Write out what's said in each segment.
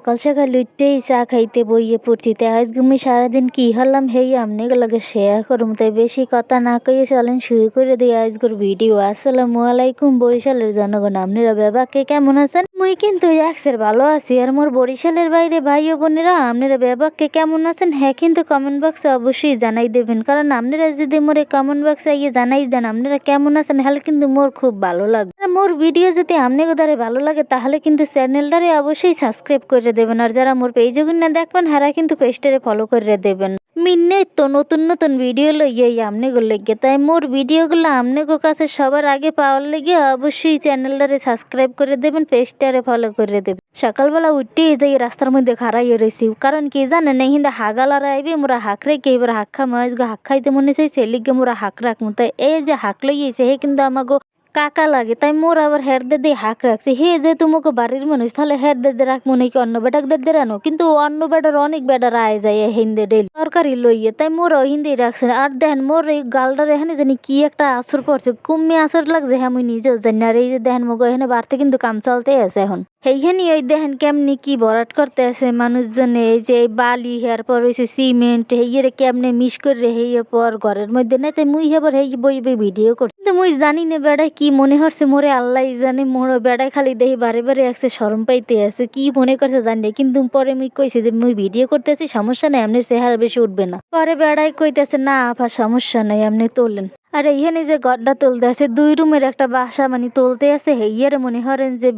সকাল সকাল উঠতেই চা খাইতে বইয়ে পড়ছি। তাই আজ আমি সারাদিন কি হলাম হেই আমনে লাগে শেয়ার করুম। তাই বেশি কথা না কইয়ে চলেন, শুরু করে দিই আজকের ভিডিও। আসসালামু আলাইকুম বরিশালের জনগণ। আপনারা বেবাকে কেমন আছেন? মুই কিন্তু একসের ভালো আছি, আর মোর বরিশালের বাইরে ভাই ও বোনেরা আপনারা বেবাকে কেমন আছেন? হ্যাঁ কিন্তু কমেন্ট বক্সে অবশ্যই জানাই দেবেন। কারণ আপনারা যদি মোরে কমেন্ট বক্সে গিয়ে জানাই দেন আপনারা কেমন আছেন? হলে কিন্তু মোর খুব ভালো লাগবে মোর ভিডিও যদি আপনাকে দ্বারা ভালো লাগে, তাহলে কিন্তু চ্যানেলটারে অবশ্যই সাবস্ক্রাইব করে দেবেন। আর যারা মোর পেজে না দেখবেন, হারা কিন্তু পেজটারে ফলো করে দেবেন। মিন্নে তো নতুন নতুন ভিডিও লইয়ে আমনেগো লেগে। তাই মোর ভিডিওগুলো আমনেগো কাছে সবার আগে পাওয়ার লেগে অবশ্যই চ্যানেলটারে সাবস্ক্রাইব করে দেবেন পেজটারে ফলো করে দেবেন। সকালবেলা উঠে যাই রাস্তার মধ্যে খারাইয়ে রয়েছি কারণ কি জানেন, এই হিন্দা হাগালারা আইবে, মোরা হাঁক রেখে এবার হাঁক খামো আজকে হাঁক খাইতে মনে চাইছে লিগে মোরা হাঁক রাখমু। তাই এই যে হাঁক লইয়েছে, হে কিন্তু আমাগো কাকা লাগে, তাই মোর আবার হেড দিয়ে হাঁক রাখছে। হে, যে তোমাকে বাড়ির মানুষ, তাহলে হেড দিয়ে রাখব নাকি অন্য বেটাক দিয়ে রানো? কিন্তু অন্য বেটার, অনেক বেটার আয় যায় হিন্দে ডেল তরকারি লইয়ে, তাই মোর হিন্দি রাখছে আর দেখেন, মোর এই গালটার এখানে জানি কি একটা আসর পড়ছে কুম্মি আসর লাগছে হ্যাঁ আমি নিজেও জানি আর এই যে দেখেন, মগো এখানে বাড়তে কিন্তু কাম চলতে আছে এখন। সেইখানে ওই দেখেন কেমনি কি ভরাট করতে আছে মানুষজনে, এই যে বালি হেয়ার পর হয়েছে সিমেন্ট, হেইয়েরে কেমনে মিস করে হেইয়ে পর ঘরের মধ্যে, নাই তাই মুই হেবার হেই বই বই ভিডিও করছি কিন্তু মুই জানি না বেড়ায় কি মনে হচ্ছে, মোরে আল্লাহ জানে, মোর বেড়ায় খালি দেখি বারে বারে আছে শরম পাইতে আছে কি মনে করছে জানি না। কিন্তু পরে মুই কইছে যে মুই ভিডিও করতেছি, সমস্যা নাই এমনি চেহারা বেশি উঠবে না পরে বেড়ায় কইতেছে, না আপা সমস্যা নাই, এমনি তোলেন আর এইখানে যে গড্ডা তুলতে আছে, দুই রুমের একটা বাসা মানে তুলতে আছে, হেইয়ারে মনে হরেন যে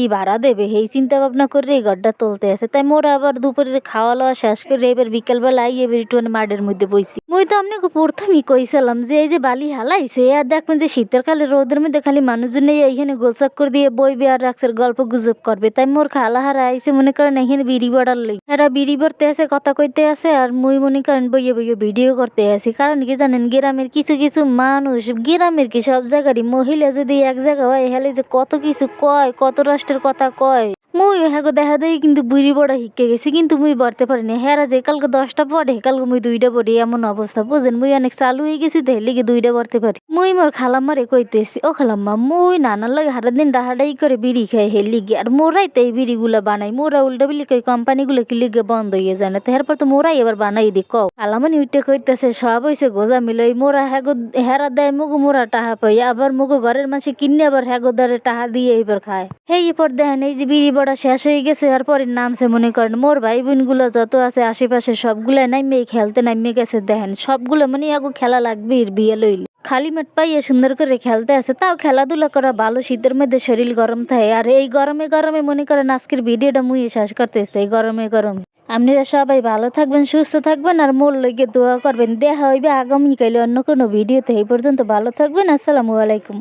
ই ভাড়া দেবে সেই চিন্তা ভাবনা করে এই গড্ডা তুলতে আছে। তাই মোর আবার দুপুরের খাওয়া দাওয়া শেষ করে এবার বিকেলবেলা আই এবার একটু মাঠের মধ্যে বইছি। মুই তো আপনাকে প্রথমেই কইছিলাম যে, এই যে বালি হালাইছে, আর দেখবেন যে শীতের কালে রোদের মধ্যে খালি মানুষজন এইখানে গোলচাক করে দিয়ে বইবে আর রাখছে গল্প গুজব করবে। তাই মোর খালা হারা আইসে মনে করেন এখানে বিড়ি বড়ার লেগে এরা বিড়ি ভরতে আছে, কথা কইতে আছে, আর মুই মনে করেন বইয়ে বইয়ে ভিডিও করতে আছি। কারণ কি জানেন, গ্রামের কিছু কিছু মানুষ, গ্রামের কি সব জায়গারই মহিলা যদি এক জায়গা হয়, হেলে যে কত কিছু কয়, কত রাষ্ট্রের কথা কয়। মুই হ্যাগো দেখা দেই কিন্তু বুড়ি বড় শিখে গেছি, কিন্তু মুই বাড়তে পারিনি হেরা যে কালকে দশটা পড়ে, কালকে মুই দুইটা পড়ি, এমন অবস্থা, বুঝেন? মুই অনেক চালু হয়ে গেছি তো লিগে দুইটা পড়তে পারি। মুই মোর খালাম্মারে কইতেছি, ও খালাম্মা, মুই নানার লাগে হারা দিন ডাহাডাই করে বিড়ি খাই হে লিগে, আর মোরাই তো এই বিড়িগুলা বানাই। মোরা উল্টা বিলি কই কোম্পানিগুলো কি লিগে বন্ধ হয়ে যায় না, তো এরপর তো মোরাই এবার বানাই দি, কও। খালামানি উঠে কইতেছে, সব হইছে গোজা মিলো, এই মোরা হ্যাগো হেরা দেয় মুগো মোরা টাহা পাই, আবার মুগো ঘরের মাসে কিনে আবার হ্যাগো দ্বারে টাহা দিয়ে এবার খায়। হেই, এরপর দেখেন এই যে বিড়ি বড়া শেষ হয়ে গেছে আর পরে নামছে মনে করেন মোর ভাই বোনগুলো যত আছে, আশেপাশে সবগুলা নাইমে খেলতে নাইমে গেছে, দেখেন। সবগুলো মানে আগু খেলা লাগবে বিয়ে লইল। খালি মাঠ পাইয়ে সুন্দর করে খেলতে আছে, তাও খেলাধুলা করা ভালো, শীতের মধ্যে শরীর গরম থাকে। আর এই গরমে গরমে মনে করেন আজকের ভিডিওটা মুই শেষ করতেছে, এই গরমে গরমে। আপনারা সবাই ভালো থাকবেন, সুস্থ থাকবেন, আর মোর লইগে দোয়া করবেন। দেখা হইবে আগামীকালে অন্য কোনো ভিডিওতে, এই পর্যন্ত ভালো থাকবেন, আসসালামু আলাইকুম।